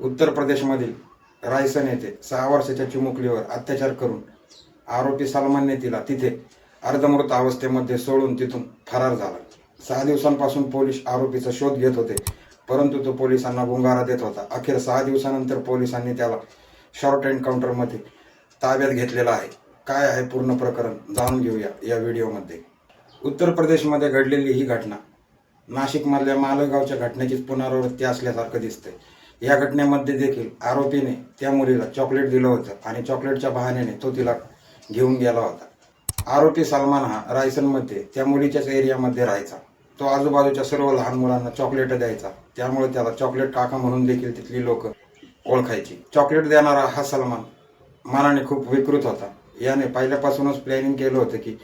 उत्तर प्रदेशमधील रायसन येथे सहा वर्षाच्या चिमुकलीवर अत्याचार करून आरोपी सलमानने तिला तिथे अर्धमृत अवस्थेमध्ये सोडून तिथून फरार झाला. सहा दिवसांपासून पोलीस आरोपीचा शोध घेत होते परंतु तो पोलिसांना गुंगारा देत होता. अखेर सहा दिवसानंतर पोलिसांनी त्याला शॉर्ट एन्काउंटरमध्ये ताब्यात घेतलेला आहे. काय आहे पूर्ण प्रकरण जाणून घेऊया या व्हिडिओमध्ये. उत्तर प्रदेशमध्ये घडलेली ही घटना नाशिकमधल्या मालेगावच्या घटनेचीच पुनरावृत्ती असल्यासारखं दिसतंय. या घटनेमध्ये देखील आरोपीने त्या मुलीला चॉकलेट दिलं होतं आणि चॉकलेटच्या बहाण्याने तो तिला घेऊन गेला होता. आरोपी सलमान हा रायसनमध्ये त्या मुलीच्याच एरियामध्ये राहायचा. तो आजूबाजूच्या सर्व लहान मुलांना चॉकलेट द्यायचा. त्यामुळे त्याला चॉकलेट काका म्हणून देखील तिथली लोक ओळखायची. चॉकलेट देणारा हा सलमान मनाने खूप विकृत होता. याने पहिल्यापासूनच प्लॅनिंग केलं होतं की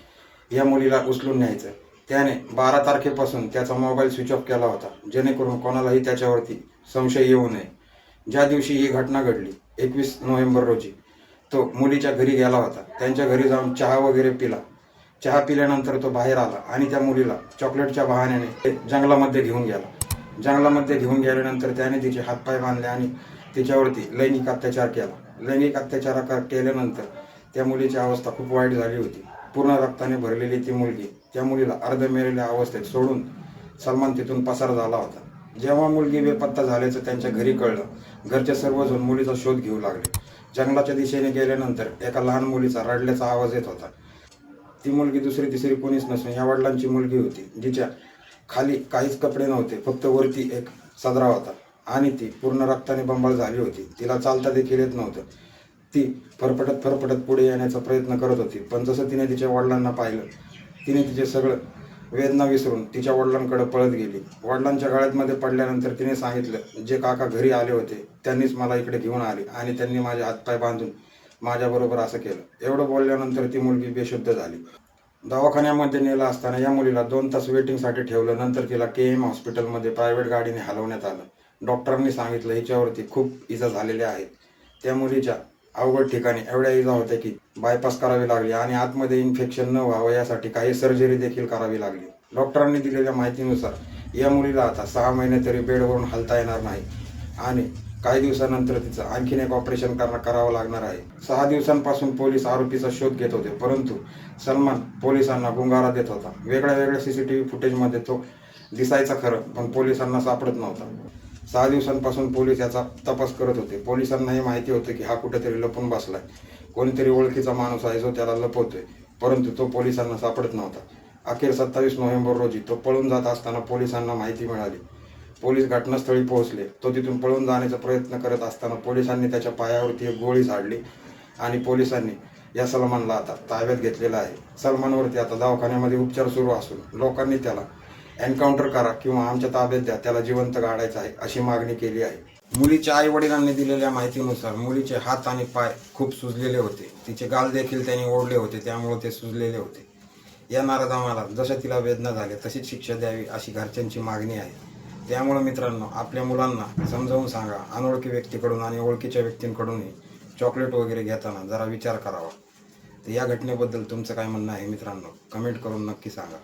या मुलीला उचलून न्यायचं. त्याने बारा तारखेपासून त्याचा मोबाईल स्विच ऑफ केला होता. जेणेकरून कोणालाही त्याच्यावरती संशय येऊ नये. ज्या दिवशी ही घटना घडली एकवीस नोव्हेंबर रोजी तो मुलीच्या घरी गेला होता. त्यांच्या घरी जाऊन चहा वगैरे पिला. चहा पिल्यानंतर तो बाहेर आला आणि त्या मुलीला चॉकलेटच्या बहाण्याने जंगलामध्ये घेऊन गेला. जंगलामध्ये घेऊन गेल्यानंतर त्याने तिचे हातपाय बांधले आणि तिच्यावरती लैंगिक अत्याचार केला. लैंगिक अत्याचार केल्यानंतर त्या मुलीची अवस्था खूप वाईट झाली होती. पूर्ण रक्ताने भरलेली ती मुलगी त्या मुलीला अर्ध मेलेल्या अवस्थेत सोडून सलमान तिथून पसार झाला होता. जेव्हा मुलगी बेपत्ता झाल्याचं त्यांच्या घरी कळलं घरचे सर्वजण मुलीचा शोध घेऊ लागले. जंगलाच्या दिशेने गेल्यानंतर एका लहान मुलीचा रडल्याचा आवाज येत होता. ती मुलगी दुसरी तिसरी कोणीच नसून या वडिलांची मुलगी होती जिच्या खाली काहीच कपडे नव्हते फक्त वरती एक सदरा होता. आणि ती पूर्ण रक्ताने बंबाळ झाली होती. तिला चालता देखील येत नव्हतं. ती फरफटत फरफटत पुढे येण्याचा प्रयत्न करत होती. पण जसं तिने तिच्या वडिलांना पाहिलं तिने तिचे सगळं वेदना विसरून तिच्या वडिलांकडे पळत गेली. वडिलांच्या गळ्यातमध्ये पडल्यानंतर तिने सांगितलं जे काका घरी आले होते त्यांनीच मला इकडे घेऊन आले आणि त्यांनी माझे हातपाय बांधून माझ्याबरोबर असं केलं. एवढं बोलल्यानंतर ती मुलगी बेशुद्ध झाली. दवाखान्यामध्ये नेलं असताना या मुलीला दोन तास वेटिंगसाठी ठेवलं. नंतर तिला के एम हॉस्पिटलमध्ये प्रायव्हेट गाडीने हलवण्यात आलं. डॉक्टरांनी सांगितलं हिच्यावरती खूप इजा झालेल्या आहेत त्या मुलीच्या अवघड ठिकाणी एवढ्या इजा होत्या की बायपास करावी लागली आणि आतमध्ये इन्फेक्शन न व्हावं यासाठी काही सर्जरी देखील करावी लागली. डॉक्टरांनी दिलेल्या माहितीनुसार या मुलीला आता सहा महिने तरी बेडवरून हलता येणार नाही आणि काही दिवसानंतर तिचं आणखीन एक ऑपरेशन करणं करावं लागणार आहे. सहा दिवसांपासून पोलीस आरोपीचा शोध घेत होते परंतु सलमान पोलिसांना गुंगारा देत होता. वेगळ्या वेगळ्या सीसीटीव्ही फुटेजमध्ये तो दिसायचा खरं पण पोलिसांना सापडत नव्हता. सहा दिवसांपासून पोलीस याचा तपास करत होते. पोलिसांनाही माहिती होतं की हा कुठेतरी लपून बसलाय. कोणीतरी ओळखीचा माणूस आहे जो त्याला लपवतोय. परंतु तो पोलिसांना सापडत नव्हता. अखेर सत्तावीस नोव्हेंबर रोजी तो पळून जात असताना पोलिसांना माहिती मिळाली. पोलीस घटनास्थळी पोहोचले. तो तिथून पळून जाण्याचा प्रयत्न करत असताना पोलिसांनी त्याच्या पायावरती एक गोळी झाडली आणि पोलिसांनी या सलमानला आता ताब्यात घेतलेला आहे. सलमानवरती आता दवाखान्यामध्ये उपचार सुरू असून लोकांनी त्याला एन्काउंटर करा किंवा आमच्या ताब्यात द्या त्याला जिवंत गाडायचं आहे अशी मागणी केली आहे. मुलीच्या आई वडिलांनी दिलेल्या माहितीनुसार मुलीचे हात आणि पाय खूप सुजलेले होते. तिचे गाल देखील त्यांनी ओढले होते त्यामुळे ते सुजलेले होते. या नारदामाला जसं तिला वेदना झाल्या तशीच शिक्षा द्यावी अशी घरच्यांची मागणी आहे. त्यामुळे मित्रांनो आपल्या मुलांना समजावून सांगा अनोळखी व्यक्तीकडून आणि ओळखीच्या व्यक्तींकडूनही चॉकलेट वगैरे घेताना जरा विचार करावा. तर या घटनेबद्दल तुमचं काय म्हणणं आहे मित्रांनो? कमेंट करून नक्की सांगा.